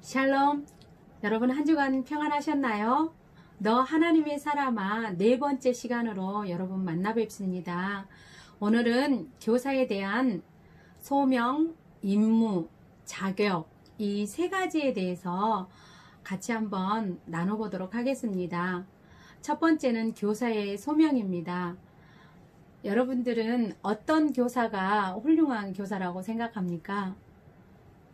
샬롬. 여러분 한 주간 평안하셨나요? 너 하나님의 사람아 네 번째 시간으로 여러분 만나 뵙습니다. 오늘은 교사에 대한 소명, 임무, 자격 이 세 가지에 대해서 같이 한번 나눠보도록 하겠습니다. 첫 번째는 교사의 소명입니다. 여러분들은 어떤 교사가 훌륭한 교사라고 생각합니까?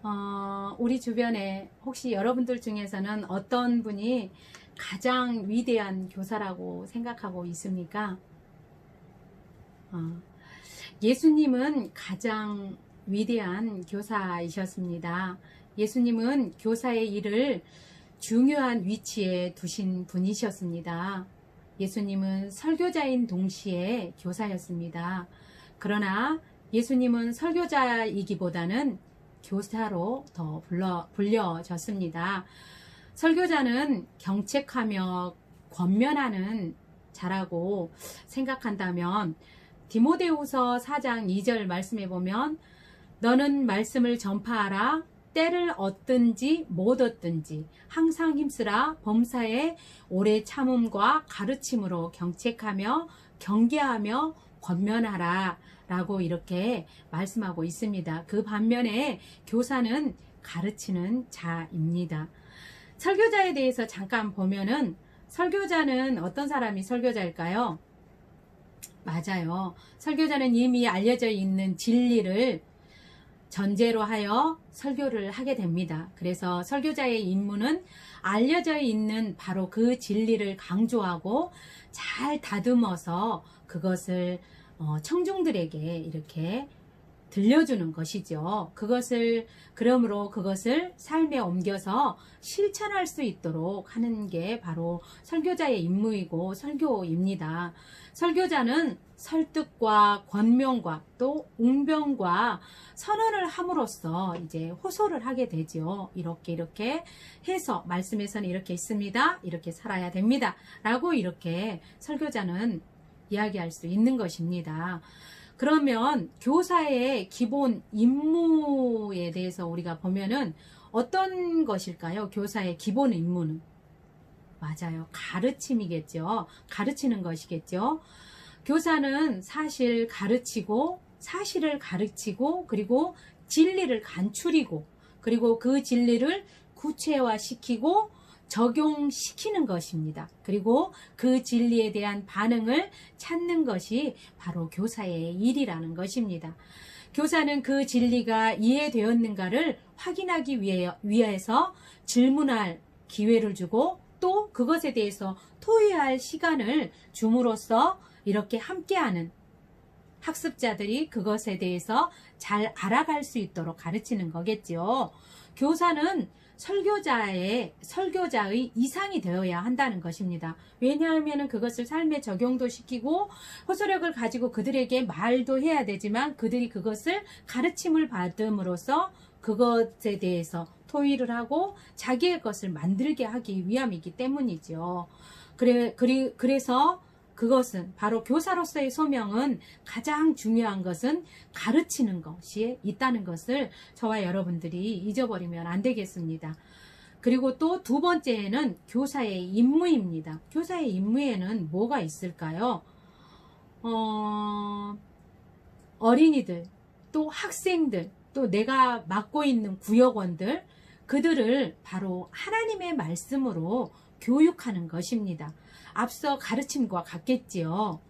어, 우리 주변에 혹시 여러분들 중에서는 어떤 분이 가장 위대한 교사라고 생각하고 있습니까? 어, 예수님은 가장 위대한 교사이셨습니다. 예수님은 교사의 일을 중요한 위치에 두신 분이셨습니다. 예수님은 설교자인 동시에 교사였습니다. 그러나 예수님은 설교자이기보다는 교사로 더 불러, 불려졌습니다. 설교자는 경책하며 권면하는 자라고 생각한다면 디모데후서 4장 2절 말씀해 보면 너는 말씀을 전파하라. 때를 얻든지 못 얻든지 항상 힘쓰라. 범사에 오래 참음과 가르침으로 경책하며 경계하며 권면하라 라고 이렇게 말씀하고 있습니다. 그 반면에 교사는 가르치는 자입니다. 설교자에 대해서 잠깐 보면은 설교자는 어떤 사람이 설교자일까요? 맞아요. 설교자는 이미 알려져 있는 진리를 전제로 하여 설교를 하게 됩니다. 그래서 설교자의 임무는 알려져 있는 바로 그 진리를 강조하고 잘 다듬어서 그것을 어, 청중들에게 이렇게 들려주는 것이죠. 그것을 그러므로 그것을 삶에 옮겨서 실천할 수 있도록 하는 게 바로 설교자의 임무이고 설교입니다. 설교자는 설득과 권명과 또 웅변과 선언을 함으로써 이제 호소를 하게 되죠. 이렇게 이렇게 해서 말씀에서는 이렇게 있습니다. 이렇게 살아야 됩니다. 라고 이렇게 설교자는 이야기할 수 있는 것입니다. 그러면 교사의 기본 임무에 대해서 우리가 보면은 어떤 것일까요? 교사의 기본 임무는 맞아요. 가르침이겠죠. 가르치는 것이겠죠. 교사는 사실 가르치고 사실을 가르치고 그리고 진리를 간추리고 그리고 그 진리를 구체화시키고 적용시키는 것입니다. 그리고 그 진리에 대한 반응을 찾는 것이 바로 교사의 일이라는 것입니다. 교사는 그 진리가 이해되었는가를 확인하기 위해, 위해서 질문할 기회를 주고 또 그것에 대해서 토의할 시간을 줌으로써 이렇게 함께하는 학습자들이 그것에 대해서 잘 알아갈 수 있도록 가르치는 거겠죠. 교사는 설교자의 설교자의 이상이 되어야 한다는 것입니다. 왜냐하면 그것을 삶에 적용도 시키고 호소력을 가지고 그들에게 말도 해야 되지만 그들이 그것을 가르침을 받음으로써 그것에 대해서 토의를 하고 자기의 것을 만들게 하기 위함이기 때문이죠. 그래, 그리, 그래서 그것은 바로 교사로서의 소명은 가장 중요한 것은 가르치는 것이 있다는 것을 저와 여러분들이 잊어버리면 안 되겠습니다. 그리고 또 두 번째는 교사의 임무입니다. 교사의 임무에는 뭐가 있을까요? 어, 어린이들, 또 학생들, 또 내가 맡고 있는 구역원들, 그들을 바로 하나님의 말씀으로 교육하는 것입니다. 앞서 가르침과 같겠지요.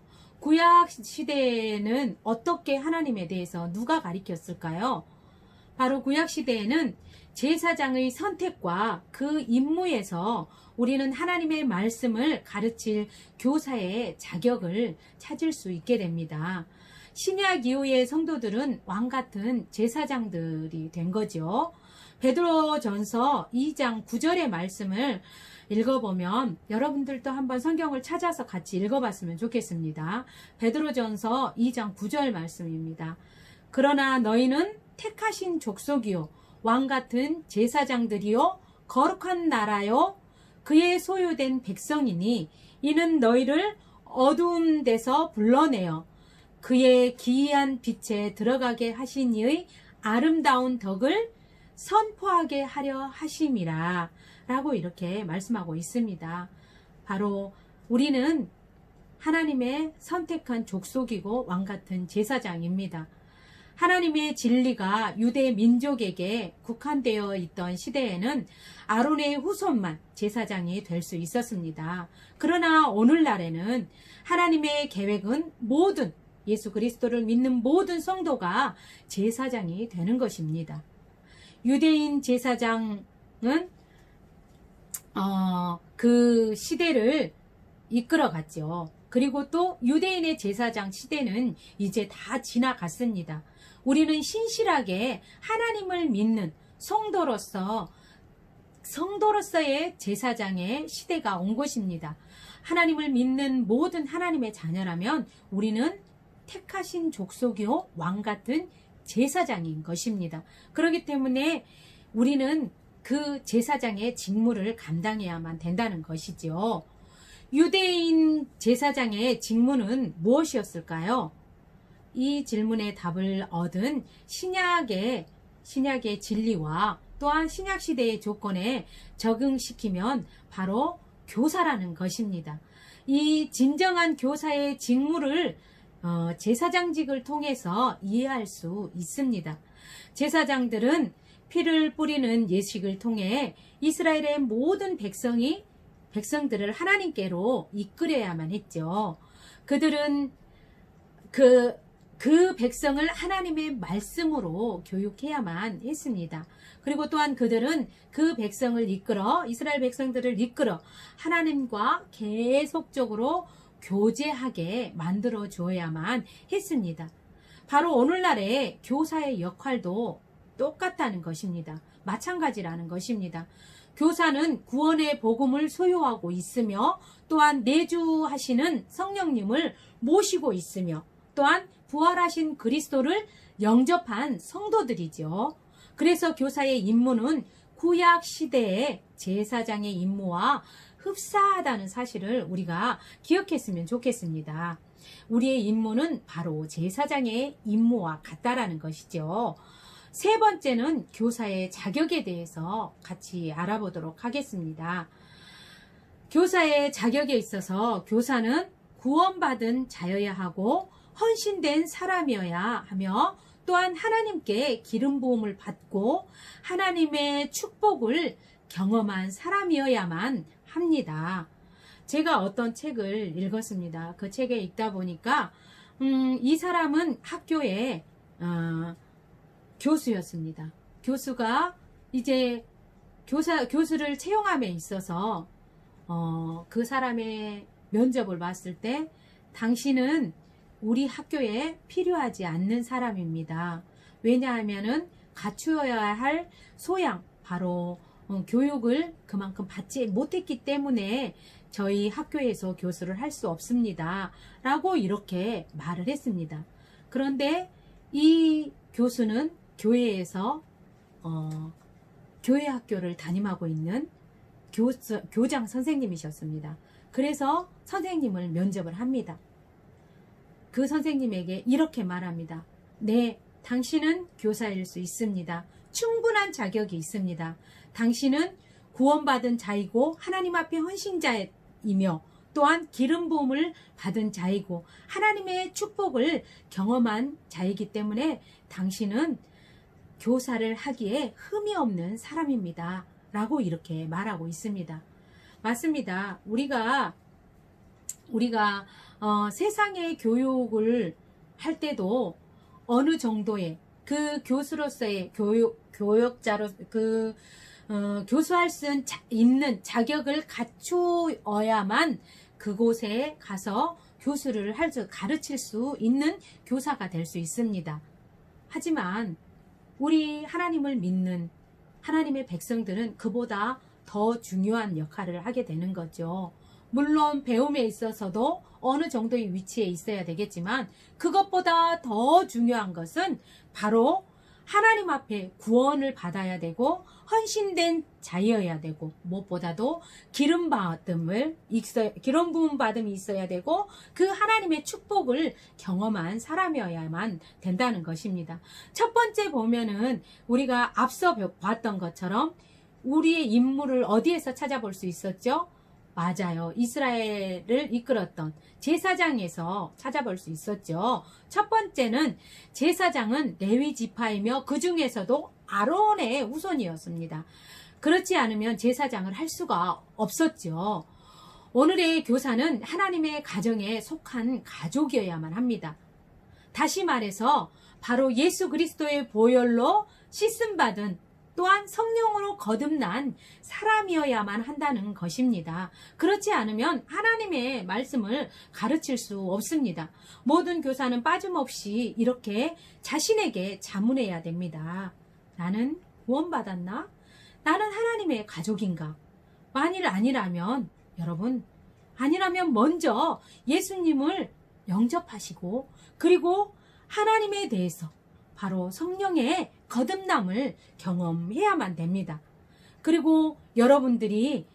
구약 시대에는 어떻게 하나님에 대해서 누가 가르쳤을까요? 바로 구약 시대에는 제사장의 선택과 그 임무에서 우리는 하나님의 말씀을 가르칠 교사의 자격을 찾을 수 있게 됩니다. 신약 이후의 성도들은 왕 같은 제사장들이 된 거죠. 베드로전서 2장 9절의 말씀을 읽어보면 여러분들도 한번 성경을 찾아서 같이 읽어봤으면 좋겠습니다. 베드로전서 2장 9절 말씀입니다. 그러나 너희는 택하신 족속이요 왕 같은 제사장들이요 거룩한 나라요 그의 소유된 백성이니 이는 너희를 어두운 데서 불러내어 그의 기이한 빛에 들어가게 하신 이의 아름다운 덕을 선포하게 하려 하심이라 라고 이렇게 말씀하고 있습니다. 바로 우리는 하나님의 선택한 족속이고 왕 같은 제사장입니다. 하나님의 진리가 유대 민족에게 국한되어 있던 시대에는 아론의 후손만 제사장이 될 수 있었습니다. 그러나 오늘날에는 하나님의 계획은 모든 예수 그리스도를 믿는 모든 성도가 제사장이 되는 것입니다. 유대인 제사장은 어, 그 시대를 이끌어갔죠. 그리고 또 유대인의 제사장 시대는 이제 다 지나갔습니다. 우리는 신실하게 하나님을 믿는 성도로서 성도로서의 제사장의 시대가 온 것입니다. 하나님을 믿는 모든 하나님의 자녀라면 우리는 택하신 족속이요 왕 같은 제사장인 것입니다. 그렇기 때문에 우리는 그 제사장의 직무를 감당해야만 된다는 것이지요. 유대인 제사장의 직무는 무엇이었을까요? 이 질문에 답을 얻은 신약의 신약의 진리와 또한 신약 시대의 조건에 적응시키면 바로 교사라는 것입니다. 이 진정한 교사의 직무를 어, 제사장직을 통해서 이해할 수 있습니다. 제사장들은 피를 뿌리는 예식을 통해 이스라엘의 모든 백성이 백성들을 하나님께로 이끌어야만 했죠. 그들은 그, 그 백성을 하나님의 말씀으로 교육해야만 했습니다. 그리고 또한 그들은 그 백성을 이끌어, 이스라엘 백성들을 이끌어 하나님과 계속적으로 교제하게 만들어 줘야만 했습니다. 바로 오늘날의 교사의 역할도 똑같다는 것입니다. 마찬가지라는 것입니다. 교사는 구원의 복음을 소유하고 있으며 또한 내주하시는 성령님을 모시고 있으며 또한 부활하신 그리스도를 영접한 성도들이죠. 그래서 교사의 임무는 구약 시대의 제사장의 임무와 흡사하다는 사실을 우리가 기억했으면 좋겠습니다. 우리의 임무는 바로 제사장의 임무와 같다라는 것이죠. 세 번째는 교사의 자격에 대해서 같이 알아보도록 하겠습니다. 교사의 자격에 있어서 교사는 구원받은 자여야 하고 헌신된 사람이어야 하며 또한 하나님께 기름 부음을 받고 하나님의 축복을 경험한 사람이어야만 합니다. 제가 어떤 책을 읽었습니다. 그 책에 읽다 보니까 음, 이 사람은 학교에 어, 교수였습니다. 교수가 이제 교사 교수를 채용함에 있어서 어, 그 사람의 면접을 봤을 때 당신은 우리 학교에 필요하지 않는 사람입니다. 왜냐하면은 갖추어야 할 소양 바로 어, 교육을 그만큼 받지 못했기 때문에 저희 학교에서 교수를 할 수 없습니다. 라고 이렇게 말을 했습니다. 그런데 이 교수는 교회에서 어, 교회 학교를 담임하고 있는 교, 교장 선생님이셨습니다. 그래서 선생님을 면접을 합니다. 그 선생님에게 이렇게 말합니다. 네, 당신은 교사일 수 있습니다. 충분한 자격이 있습니다. 당신은 구원받은 자이고 하나님 앞에 헌신자이며 또한 기름 부음을 받은 자이고 하나님의 축복을 경험한 자이기 때문에 당신은 교사를 하기에 흠이 없는 사람입니다. 라고 이렇게 말하고 있습니다. 맞습니다. 우리가 우리가 어, 세상의 교육을 할 때도 어느 정도의 그 교수로서의 교육 교역자로 그 어, 교수할 수 있는 자격을 갖추어야만 그곳에 가서 교수를 할 수, 가르칠 수 있는 교사가 될 수 있습니다. 하지만 우리 하나님을 믿는 하나님의 백성들은 그보다 더 중요한 역할을 하게 되는 거죠. 물론 배움에 있어서도 어느 정도의 위치에 있어야 되겠지만 그것보다 더 중요한 것은 바로 하나님 앞에 구원을 받아야 되고 헌신된 자여야 되고 무엇보다도 기름 받음을 있어 기름 부음 받음이 있어야 되고 그 하나님의 축복을 경험한 사람이어야만 된다는 것입니다. 첫 번째 보면은 우리가 앞서 봤던 것처럼 우리의 임무를 어디에서 찾아볼 수 있었죠? 맞아요. 이스라엘을 이끌었던 제사장에서 찾아볼 수 있었죠. 첫 번째는 제사장은 레위 지파이며 그 중에서도 아론의 후손이었습니다. 그렇지 않으면 제사장을 할 수가 없었죠. 오늘의 교사는 하나님의 가정에 속한 가족이어야만 합니다. 다시 말해서 바로 예수 그리스도의 보혈로 씻음 받은 또한 성령으로 거듭난 사람이어야만 한다는 것입니다. 그렇지 않으면 하나님의 말씀을 가르칠 수 없습니다. 모든 교사는 빠짐없이 이렇게 자신에게 자문해야 됩니다. 나는 구원받았나? 나는 하나님의 가족인가? 만일 아니라면 여러분 아니라면 먼저 예수님을 영접하시고 그리고 하나님에 대해서 바로 성령의 거듭남을 경험해야만 됩니다. 그리고 여러분들이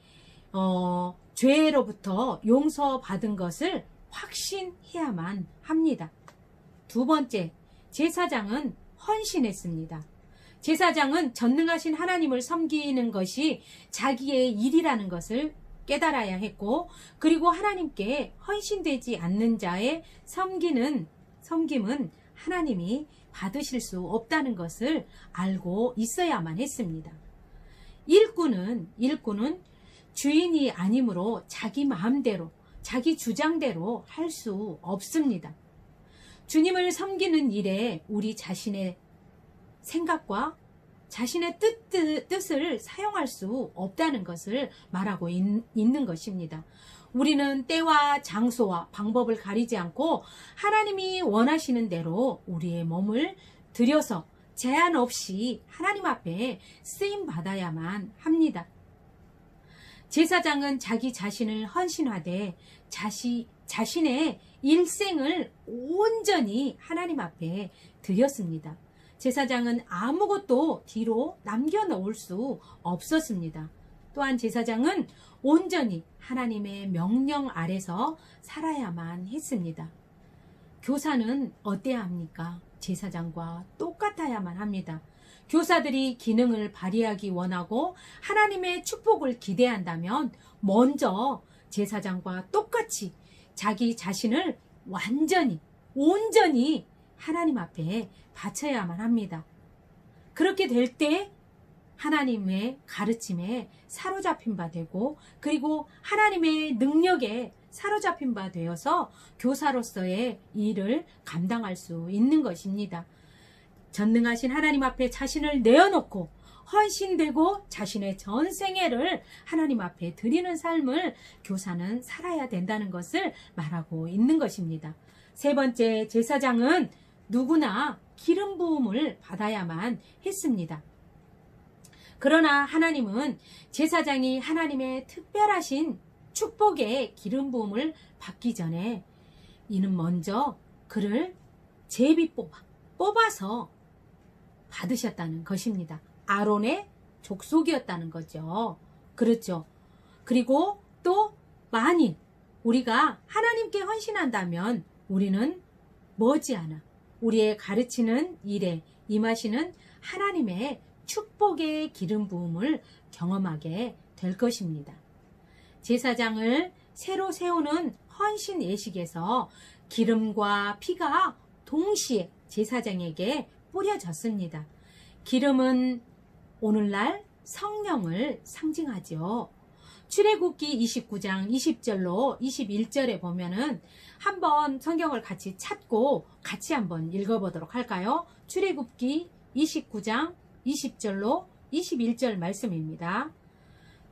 어, 죄로부터 용서받은 것을 확신해야만 합니다. 두 번째, 제사장은 헌신했습니다. 제사장은 전능하신 하나님을 섬기는 것이 자기의 일이라는 것을 깨달아야 했고, 그리고 하나님께 헌신되지 않는 자의 섬기는, 섬김은 하나님이 받으실 수 없다는 것을 알고 있어야만 했습니다. 일꾼은, 일꾼은 주인이 아니므로 자기 마음대로, 자기 주장대로 할 수 없습니다. 주님을 섬기는 일에 우리 자신의 생각과 자신의 뜻, 뜻, 을 사용할 수 없다는 것을 말하고 있, 있는 것입니다. 우리는 때와 장소와 방법을 가리지 않고 하나님이 원하시는 대로 우리의 몸을 들여서 제한 없이 하나님 앞에 쓰임 받아야만 합니다. 제사장은 자기 자신을 헌신하되 자시, 자신의 일생을 온전히 하나님 앞에 드렸습니다. 제사장은 아무것도 뒤로 남겨놓을 수 없었습니다. 또한 제사장은 온전히 하나님의 명령 아래서 살아야만 했습니다. 교사는 어때야 합니까? 제사장과 똑같아야만 합니다. 교사들이 기능을 발휘하기 원하고 하나님의 축복을 기대한다면 먼저 제사장과 똑같이 자기 자신을 완전히 온전히 하나님 앞에 바쳐야만 합니다. 그렇게 될 때 하나님의 가르침에 사로잡힌 바 되고 그리고 하나님의 능력에 사로잡힌 바 되어서 교사로서의 일을 감당할 수 있는 것입니다. 전능하신 하나님 앞에 자신을 내어놓고 헌신되고 자신의 전 생애를 하나님 앞에 드리는 삶을 교사는 살아야 된다는 것을 말하고 있는 것입니다. 세 번째 제사장은 누구나 기름 부음을 받아야만 했습니다. 그러나 하나님은 제사장이 하나님의 특별하신 축복의 기름 부음을 받기 전에 이는 먼저 그를 제비 뽑아 뽑아서 받으셨다는 것입니다. 아론의 족속이었다는 거죠. 그렇죠. 그리고 또 만일 우리가 하나님께 헌신한다면 우리는 머지않아 우리의 가르치는 일에 임하시는 하나님의 축복의 기름 부음을 경험하게 될 것입니다. 제사장을 새로 세우는 헌신 예식에서 기름과 피가 동시에 제사장에게 뿌려졌습니다. 기름은 오늘날 성령을 상징하죠. 출애굽기 29장 20절로 21절에 보면은 한번 성경을 같이 찾고 같이 한번 읽어보도록 할까요? 출애굽기 29장 20절로 21절 말씀입니다.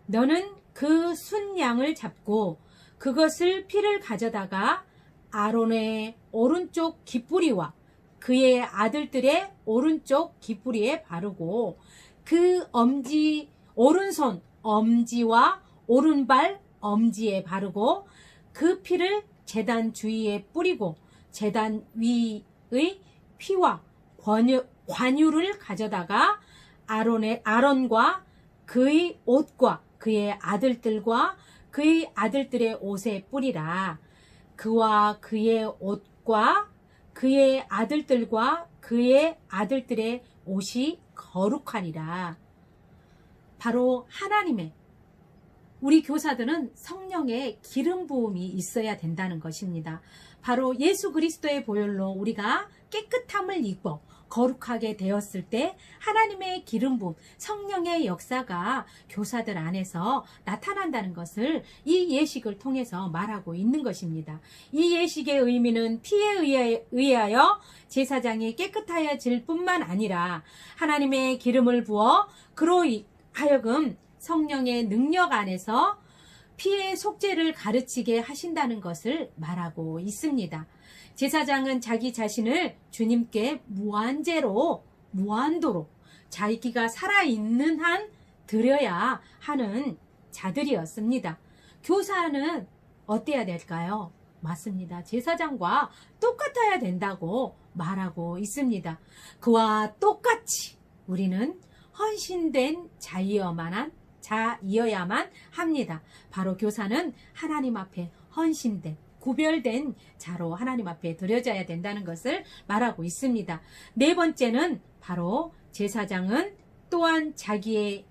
너는 그 순양을 잡고 그것을 피를 가져다가 아론의 오른쪽 깃뿌리와 그의 아들들의 오른쪽 깃뿌리에 바르고 그 엄지 오른손 엄지와 오른발 엄지에 바르고 그 피를 재단 주위에 뿌리고 재단 위의 피와 관유를 가져다가 아론의 아론과 그의 옷과 그의 아들들과 그의 아들들의 옷에 뿌리라. 그와 그의 옷과 그의 아들들과 그의 아들들의 옷이 거룩하니라. 바로 하나님의 우리 교사들은 성령의 기름 부음이 있어야 된다는 것입니다. 바로 예수 그리스도의 보혈로 우리가 깨끗함을 입고 거룩하게 되었을 때 하나님의 기름 부음, 성령의 역사가 교사들 안에서 나타난다는 것을 이 예식을 통해서 말하고 있는 것입니다. 이 예식의 의미는 피에 의하여 제사장이 깨끗하여질 뿐만 아니라 하나님의 기름을 부어 그로 하여금 성령의 능력 안에서 피의 속죄를 가르치게 하신다는 것을 말하고 있습니다. 제사장은 자기 자신을 주님께 무한제로, 무한도로 자기가 살아있는 한 드려야 하는 자들이었습니다. 교사는 어때야 될까요? 맞습니다. 제사장과 똑같아야 된다고 말하고 있습니다. 그와 똑같이 우리는 헌신된 자이어만 자이어야만 합니다. 바로 교사는 하나님 앞에 헌신된 구별된 자로 하나님 앞에 드려져야 된다는 것을 말하고 있습니다. 네 번째는 바로 제사장은 또한 자기의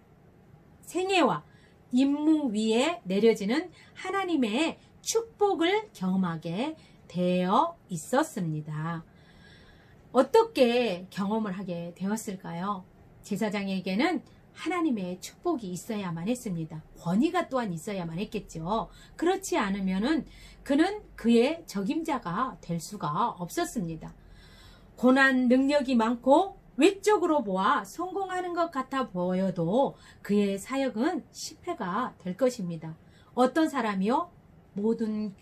생애와 임무 위에 내려지는 하나님의 축복을 경험하게 되어 있었습니다. 어떻게 경험을 하게 되었을까요? 제사장에게는 하나님의 축복이 있어야만 했습니다. 권위가 또한 있어야만 했겠죠. 그렇지 않으면은 그는 그의 적임자가 될 수가 없었습니다. 고난 능력이 많고 외적으로 보아 성공하는 것 같아 보여도 그의 사역은 실패가 될 것입니다. 어떤 사람이요? 모든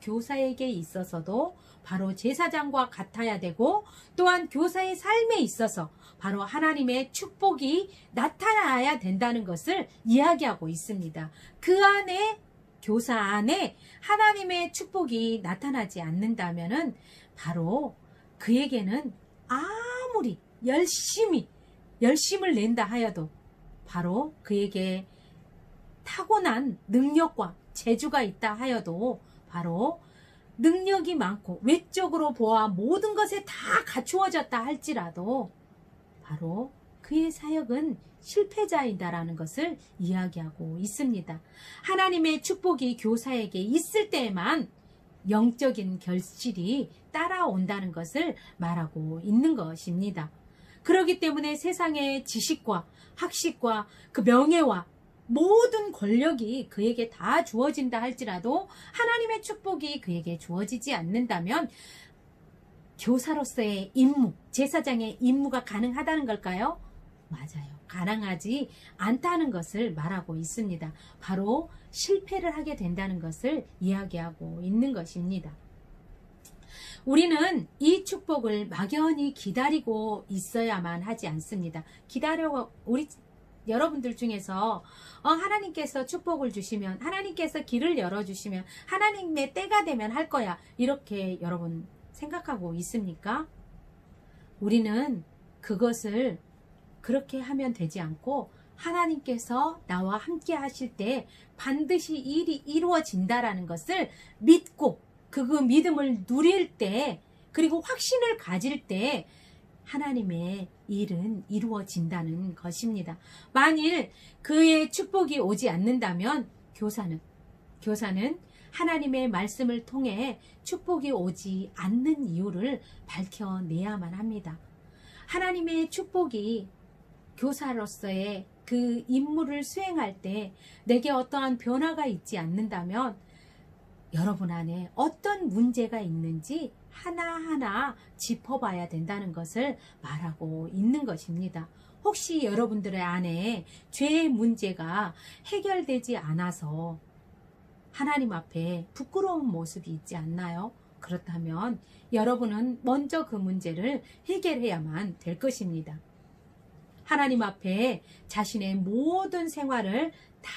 교사에게 있어서도 바로 제사장과 같아야 되고 또한 교사의 삶에 있어서 바로 하나님의 축복이 나타나야 된다는 것을 이야기하고 있습니다. 그 안에 교사 안에 하나님의 축복이 나타나지 않는다면은 바로 그에게는 아무리 열심히 열심을 낸다 하여도 바로 그에게 타고난 능력과 재주가 있다 하여도 바로 능력이 많고 외적으로 보아 모든 것에 다 갖추어졌다 할지라도 바로 그의 사역은 실패자이다라는 것을 이야기하고 있습니다. 하나님의 축복이 교사에게 있을 때에만 영적인 결실이 따라온다는 것을 말하고 있는 것입니다. 그렇기 때문에 세상의 지식과 학식과 그 명예와 모든 권력이 그에게 다 주어진다 할지라도 하나님의 축복이 그에게 주어지지 않는다면 교사로서의 임무, 제사장의 임무가 가능하다는 걸까요? 맞아요. 가능하지 않다는 것을 말하고 있습니다. 바로 실패를 하게 된다는 것을 이야기하고 있는 것입니다. 우리는 이 축복을 막연히 기다리고 있어야만 하지 않습니다. 기다려 우리 여러분들 중에서 어, 하나님께서 축복을 주시면 하나님께서 길을 열어주시면 하나님의 때가 되면 할 거야 이렇게 여러분 생각하고 있습니까? 우리는 그것을 그렇게 하면 되지 않고 하나님께서 나와 함께 하실 때 반드시 일이 이루어진다라는 것을 믿고 그 믿음을 누릴 때 그리고 확신을 가질 때 하나님의 일은 이루어진다는 것입니다. 만일 그의 축복이 오지 않는다면 교사는 교사는 하나님의 말씀을 통해 축복이 오지 않는 이유를 밝혀내야만 합니다. 하나님의 축복이 교사로서의 그 임무를 수행할 때 내게 어떠한 변화가 있지 않는다면 여러분 안에 어떤 문제가 있는지 하나하나 짚어봐야 된다는 것을 말하고 있는 것입니다. 혹시 여러분들의 안에 죄의 문제가 해결되지 않아서 하나님 앞에 부끄러운 모습이 있지 않나요? 그렇다면 여러분은 먼저 그 문제를 해결해야만 될 것입니다. 하나님 앞에 자신의 모든 생활을 다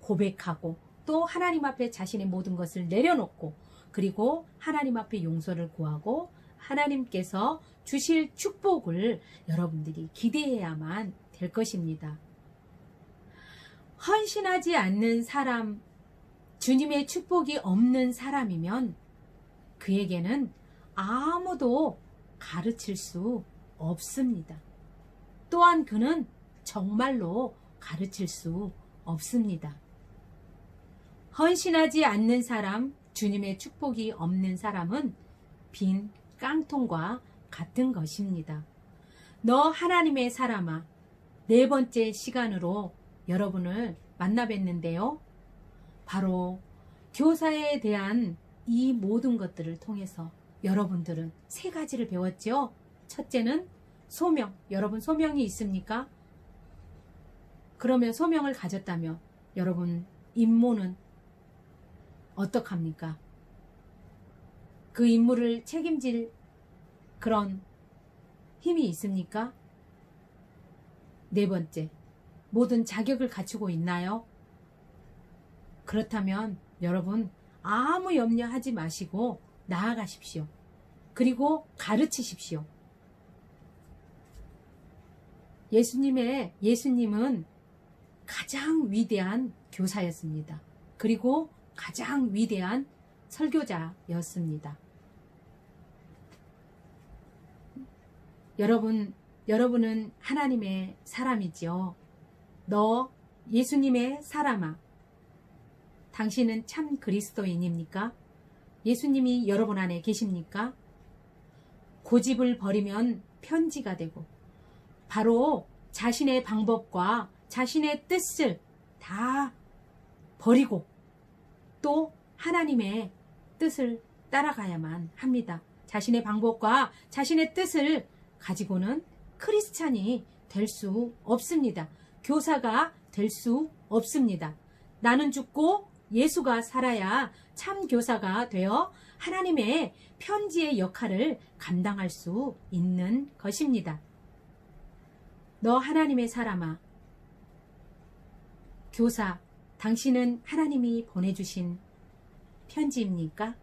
고백하고 또 하나님 앞에 자신의 모든 것을 내려놓고 그리고 하나님 앞에 용서를 구하고 하나님께서 주실 축복을 여러분들이 기대해야만 될 것입니다. 헌신하지 않는 사람, 주님의 축복이 없는 사람이면 그에게는 아무도 가르칠 수 없습니다. 또한 그는 정말로 가르칠 수 없습니다. 헌신하지 않는 사람, 주님의 축복이 없는 사람은 빈 깡통과 같은 것입니다. 너 하나님의 사람아, 네 번째 시간으로 여러분을 만나 뵀는데요. 바로 교사에 대한 이 모든 것들을 통해서 여러분들은 세 가지를 배웠죠. 첫째는 소명. 여러분 소명이 있습니까? 그러면 소명을 가졌다면 여러분 임무는 어떡합니까? 그 임무를 책임질 그런 힘이 있습니까? 네 번째, 모든 자격을 갖추고 있나요? 그렇다면 여러분 아무 염려하지 마시고 나아가십시오. 그리고 가르치십시오. 예수님의 예수님은 가장 위대한 교사였습니다. 그리고 가장 위대한 설교자였습니다. 여러분, 여러분은 하나님의 사람이지요. 너 예수님의 사람아. 당신은 참 그리스도인입니까? 예수님이 여러분 안에 계십니까? 고집을 버리면 편지가 되고 바로 자신의 방법과 자신의 뜻을 다 버리고 또 하나님의 뜻을 따라가야만 합니다. 자신의 방법과 자신의 뜻을 가지고는 크리스찬이 될 수 없습니다. 교사가 될 수 없습니다. 나는 죽고 예수가 살아야 참 교사가 되어 하나님의 편지의 역할을 감당할 수 있는 것입니다. 너 하나님의 사람아. 교사, 당신은 하나님이 보내주신 편지입니까?